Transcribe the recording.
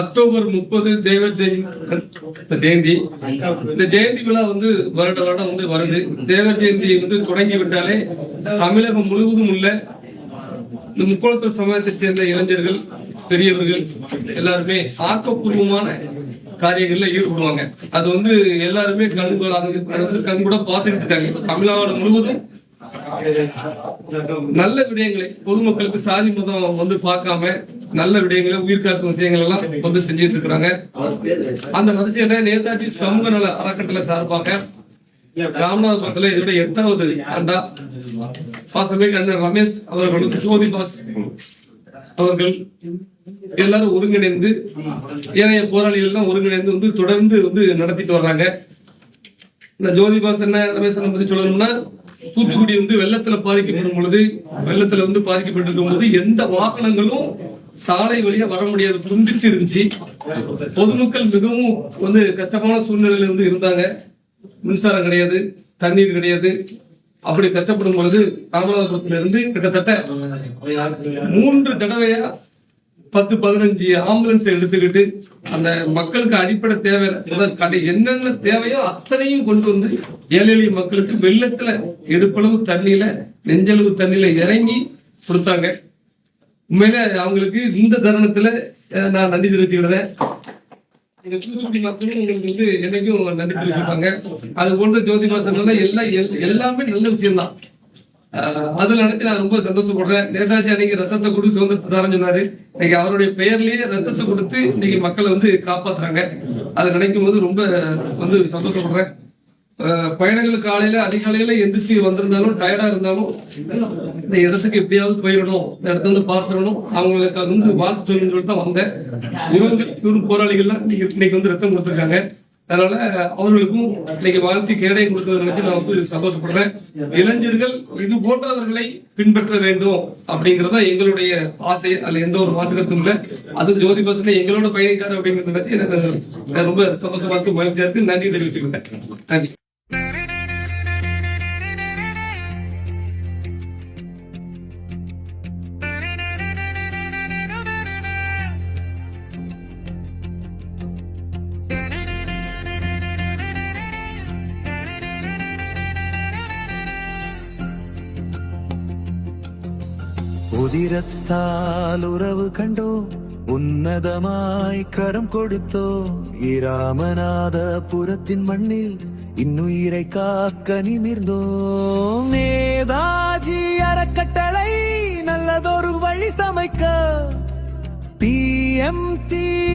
October முப்பது தேவ ஜெயந்தி. இந்த ஜெயந்தி விழா வந்து வருட வருடம் வந்து வருது. தேவ ஜெயந்தி வந்து தொடங்கி விட்டாலே தமிழகம் முழுவதும் உள்ள இந்த முக்கோணத்தூர் சமூகத்தைச் சேர்ந்த இளைஞர்கள் பெரியவர்கள் எல்லாருமே ஆக்கப்பூர்வமான காரியங்கள்ல ஈடுபடுவாங்க. அது வந்து எல்லாருமே கண்கூட கண்கூட பார்த்துக்கிட்டு இருக்காங்க. இப்ப தமிழ்நாடு முழுவதும் நல்ல விடயங்களை பொதுமக்களுக்கு சாதி மதம் வந்து பார்க்காம நல்ல விடயங்களை உயிர் காக்கும் விஷயங்கள் எல்லாம் வந்து செஞ்சுட்டு இருக்கிறாங்க. அந்த வரிசையில நேதாஜி சமூக நல அறக்கட்டளை சார்பாக ராமநாதபுரத்துல இதோட எட்டாவது ஆண்டா. பாசமே அண்ணன் ரமேஷ் அவர்களும் ஜோதி பாஸ் அவர்கள் எல்லாரும் ஒருங்கிணைந்து ஏனைய போராளிகள் எல்லாம் ஒருங்கிணைந்து வந்து தொடர்ந்து வந்து நடத்திட்டு வர்றாங்க. இந்த ஜோதி பாஸ் என்ன ரமேசன் பத்தி சொல்லணும்னா தூத்துக்குடி வந்து வெள்ளத்துல பாதிக்கப்படும் பொழுது வெள்ளத்துல வந்து பாதிக்கப்பட்டிருக்கும் போது எந்த வாகனங்களும் சாலை வழியா வர முடியாது துண்டிச்சு இருந்துச்சு. பொதுமக்கள் மிகவும் வந்து கஷ்டமான சூழ்நிலையில இருந்து இருந்தாங்க. மின்சாரம் கிடையாது தண்ணீர் கிடையாது. அப்படி கஷ்டப்படும் பொழுது ராமநாதபுரத்துல இருந்து கிட்டத்தட்ட மூன்று தடவையா பத்து பதினஞ்சு ஆம்புலன்ஸ் எடுத்துக்கிட்டு அந்த மக்களுக்கு அடிப்படை தேவை கடை என்னென்ன தேவையோ அத்தனையும் கொண்டு வந்து ஏழை எளிய மக்களுக்கு வெள்ளத்துல எடுப்பளவு தண்ணியில நெஞ்சளவு தண்ணியில இறங்கி கொடுத்தாங்க. உண்மையில அவங்களுக்கு இந்த தருணத்துல நான் நன்றி மக்களும் உங்களுக்கு வந்து என்னைக்கும் நன்றி தெரிவிச்சிருப்பாங்க அது போன்ற ஜோதி மாசம் எல்லாம் எல்- எல்லாமே நல்ல விஷயம்தான். அதுல நினைச்சு நான் ரொம்ப சந்தோஷப்படுறேன். நேதாஜி அன்னைக்கு ரத்தத்தை கொடுத்து சுதந்திரத்தை தரேன்னு சொன்னாரு. இன்னைக்கு அவருடைய பெயர்லயே ரத்தத்தை கொடுத்து இன்னைக்கு மக்களை வந்து காப்பாத்துறாங்க. அதை நினைக்கும் போது ரொம்ப வந்து சந்தோஷப்படுறேன். பயணங்கள் காலையில அதிகாலையில எந்திரிச்சு வந்திருந்தாலும் டயர்டா இருந்தாலும் இந்த இடத்துக்கு எப்படியாவது போயிடணும் இந்த இடத்த வந்து பார்த்துடணும். அவங்களுக்கு அது வந்து வாழ்த்து சொல்லணும்னு சொல்லிட்டு தான் வந்தேன். இவங்க இவரும் போராளிகள்லாம் இன்னைக்கு இன்னைக்கு வந்து ரத்தம் கொடுத்துருக்காங்க. அதனால அவர்களுக்கும் இன்னைக்கு வாழ்த்து கேடை கொடுத்தவர்களுக்கு நான் வந்து சந்தோஷப்படுறேன். இளைஞர்கள் இது போன்றவர்களை பின்பற்ற வேண்டும் அப்படிங்கறத எங்களுடைய ஆசை. அதுல எந்த ஒரு மாற்று இல்லை. இல்ல அது ஜோதி பசங்க எங்களோட பயணிக்காரு அப்படிங்கிறத எனக்கு ரொம்ப சந்தோஷமா இருக்கு. மகிழ்ச்சியா இருக்கு. நன்றி தெரிவிச்சுக்கிறேன். நன்றி. உதிரத்தால் உறவு கண்டோ உன்னதமாய் கரம் கொடுத்தோ இராமநாத புறத்தின் மண்ணில் இன்னுயிரை காக்க நிமிர்ந்தோ நேதாஜி அறக்கட்டளை நல்லதொரு வழி சமைக்க. பி. எம். டி